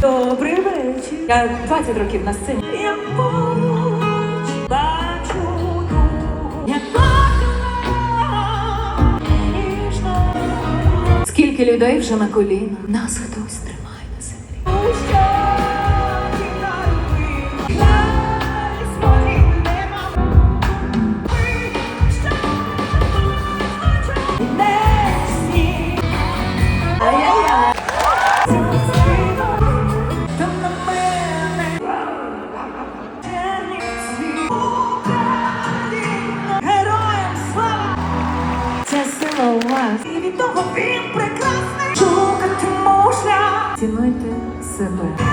Добрий вечір. Я 20 років на сцені. Я поруч бачу. Скільки людей вже на колінах, нас хтось тримає коханого у вас. І від того він прекрасний. Шукати можна. Цінуйте себе.